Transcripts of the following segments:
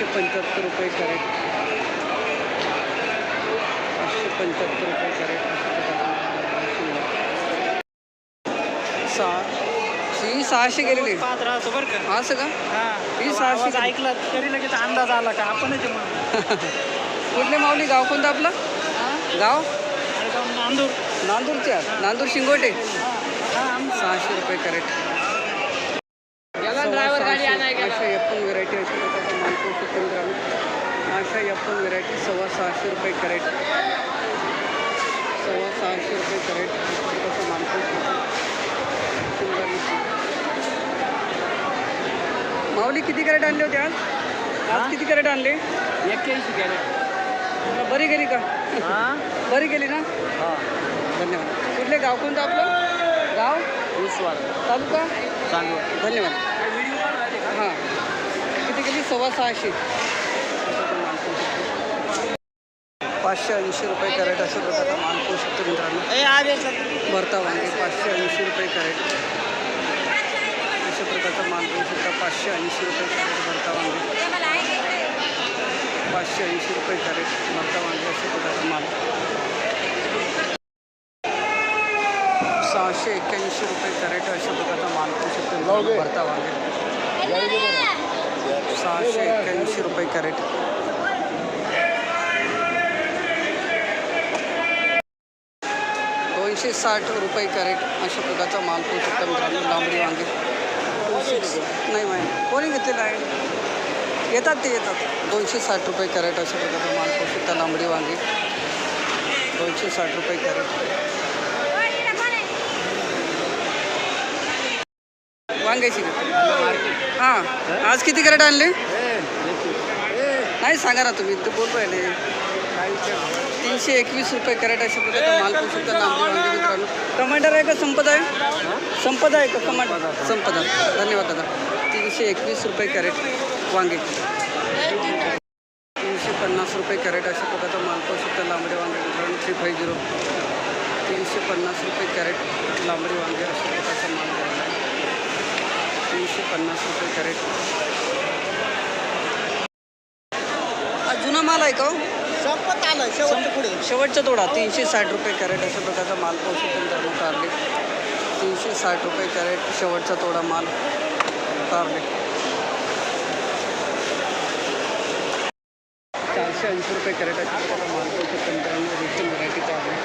पाचशे पंच्याहत्तर रुपये कॅरेट. पाचशे पंच्याहत्तर रुपये कॅरेट सहा. ही सहाशे गेलेली पाहत राहतो बरं का. असं का? हा. ही सहाशे? ऐकला तरी लगेच अंदाज आला का? आपणच कुठले माऊली? गाव कोणतं आपलं? गाव? नांदूर. नांदूरचे? नांदूर शिंगोटे. हा. आम- सहाशे रुपये कॅरेट. अशा एप्पन व्हेरायटी अशा प्रकारचे मालपूर चिकन ग्राम अशा एप्पन व्हेरायटी सव्वा सहाशे रुपये कॅरेट. सव्वा सहाशे रुपये कॅरेट. तसं मालपूर माऊली किती कॅरेट आणले होते आज? आज किती कॅरेट आणले? एक्क्याऐंशी कॅरेट. बरी गेली का? हा? बरी गेली ना? हा. धन्यवाद. कुठले गाव कोणतं आपलं? गाव? उसवार तालुका? चांगलं धन्यवाद. हां. किती गेली सव्वा सहाशे. पाचशे ऐंशी रुपये कॅरेट अशा प्रकारचा माल पाहू शकतो मित्रांनो. भरता वांगे पाचशे ऐंशी रुपये कॅरेट. अशा प्रकारचा माल पाहू शकता. पाचशे ऐंशी रुपये कॅरेट भरता वांगे. पाचशे ऐंशी रुपये कॅरेट भरता वांगे अशा प्रकारचा माल. सहाशे एक्क्याऐंशी रुपये कॅरेट अशा प्रकारचा माल पाहू शकतो भरता वांगे. सहाशे एक्क्याऐंशी रुपये कॅरेट. दोनशे साठ रुपये कॅरेट अशा प्रकारचा माल पाहू मित्रांनो लांबडी वांगे. नाही माहिती. कोणी घेतलेला आहे? येतात ते येतात. दोनशे साठ रुपये कॅरेट अशा प्रकारचा माल पाहू शकता लांबडी वांगे. दोनशे साठ रुपये कॅरेट. वांग्याची हां आज किती कॅरेट आणले? नाही सांगा ना तुम्ही ते बोल पाहिले तीनशे एकवीस रुपये कॅरेट अशा प्रकारचा माल पोहोचू शकता लांबडी मित्रांनो. टमाटर आहे का संपत आहे? संपत आहे का टमाटर संपदा धन्यवाद दादा. तीनशे एकवीस रुपये कॅरेट वांगे. तीनशे पन्नास रुपये कॅरेट अशा प्रकारचा माल पोहोचू शकता लांबडे वांगे मित्रांनो. Three five zero. तीनशे पन्नास रुपये कॅरेट लांबडी वांगे अशा प्रकारचा माल पन्नास रुपये कॅरेट. हा जुना माल आहे का हो? संपत आलं शेवटच्या पुढे. शेवटचा तोडा तीनशे साठ रुपये कॅरेट अशा प्रकारचा माल पाहू शकतो कारले तीनशे साठ रुपये कॅरेट शेवटचा तोडा माल कारले चारशे ऐंशी रुपये कॅरेट अशा प्रकारचा माल रेशन व्हरायटीचा आहे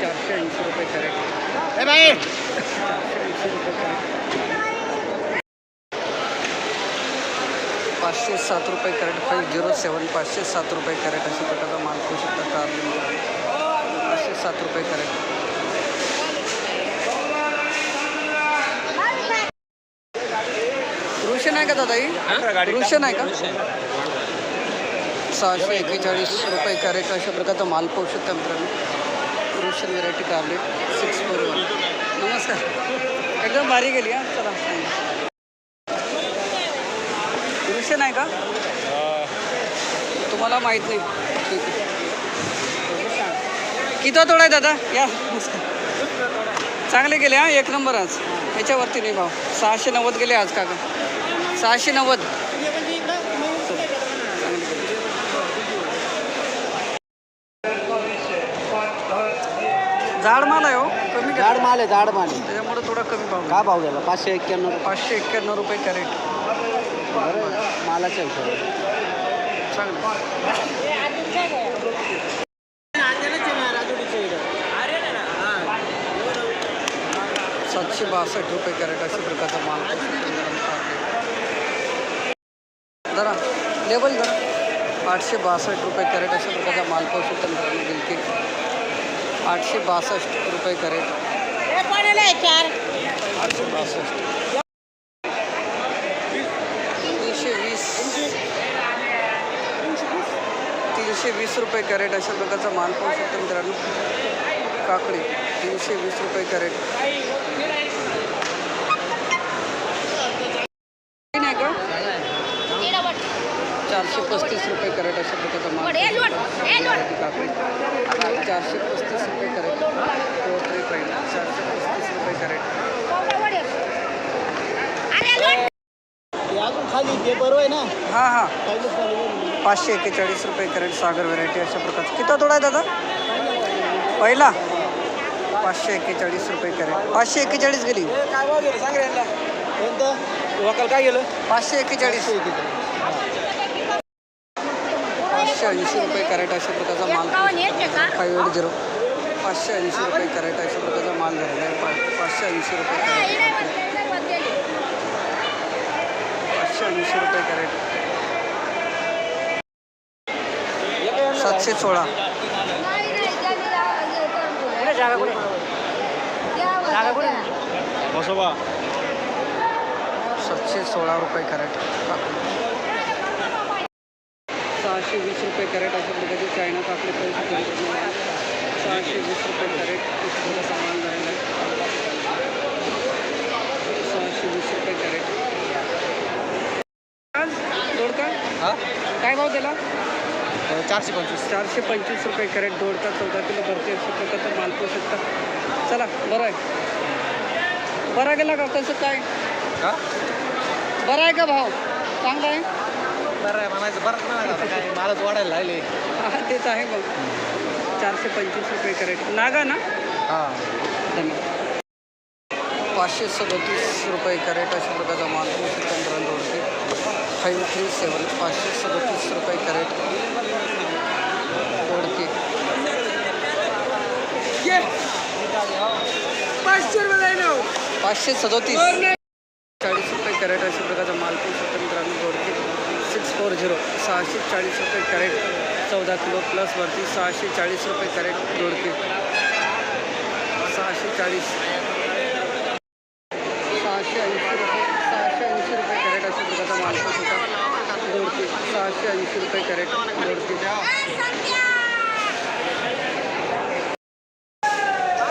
चारशे ऐंशी रुपये कॅरेट. चारशे ऐंशी रुपये कॅरेट. पाचशे सात रुपये कॅरेट फाईव्ह झिरो सेवन पाचशे सात रुपये कॅरेट अशा प्रकारचा माल पाहू शकता कारले पाचशे सात रुपये कॅरेट. रुशन आहे का दादा रुशन आहे का? सहाशे एकेचाळीस रुपये कॅरेट अशा प्रकारचा माल पाहू शकता मित्रांनो. रुशन व्हेरायटी कारले सिक्स फोर वन नमस्कार. एकदम भारी गेली हा. चला. रुशन आहे का? तुम्हाला माहीत नाही. ठीक आहे. किती तोडा आहे दादा. या चांगले गेले हा? एक नंबर आज. याच्यावरती नाही भाव. सहाशे नव्वद गेले आज काका. सहाशे नव्वद. जाड माल आहे हो. कमी जाड माल आहे जाड माल आहे. त्याच्यामुळे थोडा कमी भाव. काय भाव झाला पाचशे एक्क्याण्णव पाचशे एक्क्याण्णव रुपये कॅरेट. मालाच्या हिशोबाने चांगलं सातशे बासष्ट रुपये कॅरेट अशा प्रकारचा माल. जरा लेबल जरा आठशे बासष्ट रुपये कॅरेट अशा प्रकारचा माल पाहू शकतो मित्रांनो बिलकी आठशे बासष्ट रुपये कॅरेट. आठशे बासष्ट. तीनशे वीस रुपये कॅरेट अशा प्रकारचा माल पाहू शकतो मित्रांनो. काकडी तीनशे वीस रुपये कॅरेट. नाही का? चारशे पस्तीस रुपये कॅरेट अशा प्रकारचा माल काकडी. चारशे पस्तीस रुपये कॅरेट. चारशे पस्तीस रुपये कॅरेट. अजून खाली ते बरोबर आहे ना? हां हां. पहिलेच खाली. पाचशे एक्केचाळीस रुपये कॅरेट सागर व्हरायटी अशा प्रकारचं. किती तोडा आहे दादा? पहिला. पाचशे एक्केचाळीस रुपये कॅरेट पाचशे एक्केचाळीस गेली. काय भाव गेलं? सांग रे यांना. कोणतं? वकाल काय गेलं? पाचशे एक्केचाळीस. पाचशे ऐंशी रुपये कॅरेट अशा प्रकारचा माल फाईव्ह एट झिरो पाचशे ऐंशी रुपये कॅरेट अशा प्रकारचा माल झालेला आहे. पा- पाचशे ऐंशी रुपये कॅरेट पाचशे ऐंशी रुपये कॅरेट. सातशे सोळा. सातशे सोळा रुपये कॅरेट. सहाशे वीस रुपये कॅरेट अशा प्रकारचे चायना आहे. सहाशे वीस रुपये कॅरेट सामान झालेलं आहे सहाशे वीस रुपये कॅरेट दोडका हा? काय भाव दिला चारशे पंचवीस. चारशे पंचवीस रुपये कॅरेट दोडका चौदा किलो भरते अशा प्रकारचा माल पाहू शकता चला बरं आहे. बरा गेला का कसं काय? का बरं आहे का भाव? चांगला आहे? बरं आहे म्हणायचं बरं नाही काय मालच वाढायला लागले हा तेच आहे मग चारशे पंचवीस रुपये कॅरेट. नागा ना? हां. धन्यवाद. पाचशे सदतीस रुपये कॅरेट अशा प्रकारचा माल पंधरा दोनशे फाईव्ह थ्री सेवन पाचशे सदतीस रुपये कॅरेट दोडके पाचशे सदोतीस. चाळीस रुपये कॅरेट अशा प्रकारचा माल पंधरा मित्रांनो दोडके सिक्स फोर झिरो सहाशे चाळीस रुपये कॅरेट. चौदा किलो प्लस वरती सहाशे चाळीस रुपये कॅरेट दोडके. सहाशे चाळीस सहाशे ऐंशी रुपये सहाशे ऐंशी रुपये कॅरेट अशा प्रकारचा मालपोस होता दोडके ऐंशी रुपये कॅरेट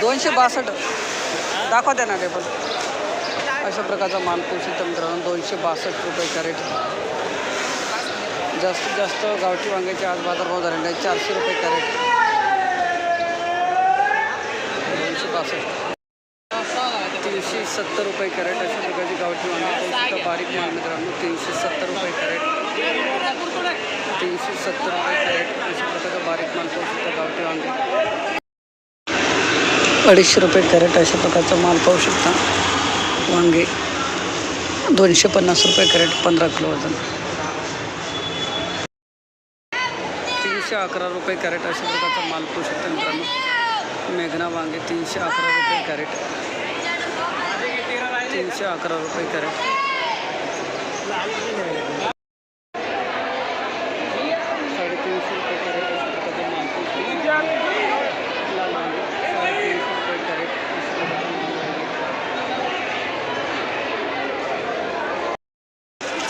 दोनशे बासष्ट. दाखवा द्या ना टेबल अशा प्रकारचा मालपोस होता मित्रांनो दोनशे बासष्ट रुपये कॅरेट. जास्तीत जास्त गावठी वांग्याचे आज बाजारभाव झालेले आहेत चारशे रुपये कॅरेट. दोनशे बासष्ट. सत्तर रुपये कॅरेट अशा प्रकारची गावठी वांगी पाहू शकता बारीक माल मित्रांनो तीनशे सत्तर रुपये कॅरेट. तीनशे सत्तर रुपये कॅरेट अशा प्रकारचा बारीक माल पाहू शकता गावठी वांगे. अडीचशे रुपये कॅरेट अशा प्रकारचा माल पाहू शकता. वांगे दोनशे पन्नास रुपये कॅरेट पंधरा किलो वजन. तीनशे अकरा रुपये कॅरेट अशा प्रकारचा माल पाहू शकता मित्रांनो. मेघना वांगे तीनशे अकरा रुपये कॅरेट. तीनशे अकरा रुपये कॅरेट. रुपये कॅरेट रुपये माल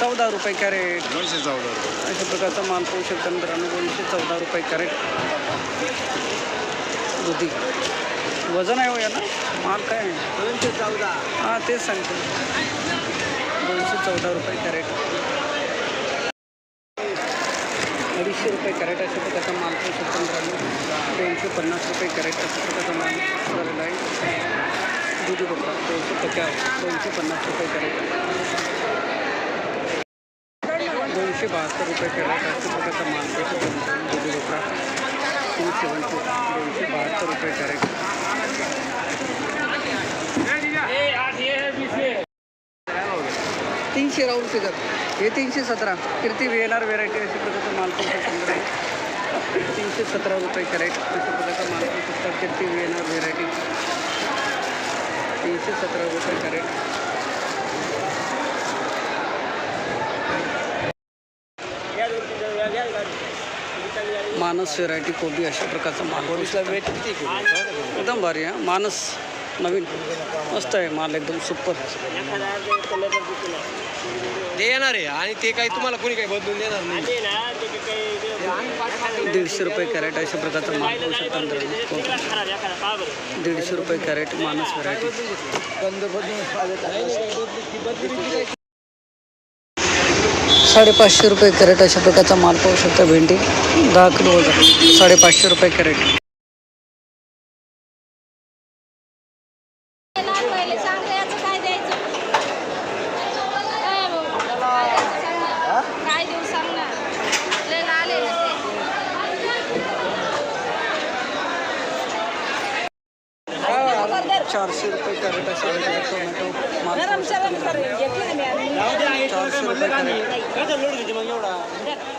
चौदा रुपये कॅरेट. दोनशे चौदा अशा प्रकारचा माल पाहू शकता मित्रांनो दोनशे चौदा रुपये कॅरेट. दुधी. वजन आहे हो याला माल काय आहे? दोनशे चौदा. हां तेच सांगतो. दोनशे चौदा रुपये कॅरेट. अडीचशे रुपये कॅरेट अशा प्रकारचा माल पाहू शकता दोनशे पन्नास रुपये कॅरेट अशा प्रकारचा माल झालेला आहे. दुधी बघा दोनशे पचास दोनशे पन्नास रुपये कॅरेट. दोनशे बहात्तर रुपये कॅरेट अशा प्रकारचा माल पाहू शकता मित्रांनो दुधी बकरा. टू सेवन टू दोनशे बहात्तर रुपये कॅरेट तीनशे राऊंड फिगर हे एन आर व्हेरायटी अशा प्रकारचा माल पाहू शकता तीनशे सतरा रुपये कॅरेट अशा प्रकारचा माल पाहू शकता कीर्ती एन आर व्हेरायटी तीनशे सतरा रुपये कॅरेट मानस व्हेरायटी कोबी अशा प्रकारचा माल शकता. वेट किती एकदम भारी आहे. मानस नवीन. मस्त आहे माल एकदम सुपर ते येणार आहे आणि ते काही तुम्हाला कोणी काही बदलून देणार नाही. दीडशे रुपये कॅरेट अशा प्रकारचा माल पाहू शकता. दीडशे रुपये कॅरेट मानस व्हरायटी साडेपाचशे रुपये कॅरेट अशा प्रकारचा माल पाहू शकतो भेंडी. दहा किलो वजा साडेपाचशे रुपये कॅरेट. चारशे रुपये कॅरेट असेल टोमॅटो पाहू शकता मित्रांनो. चारशे मग एवढा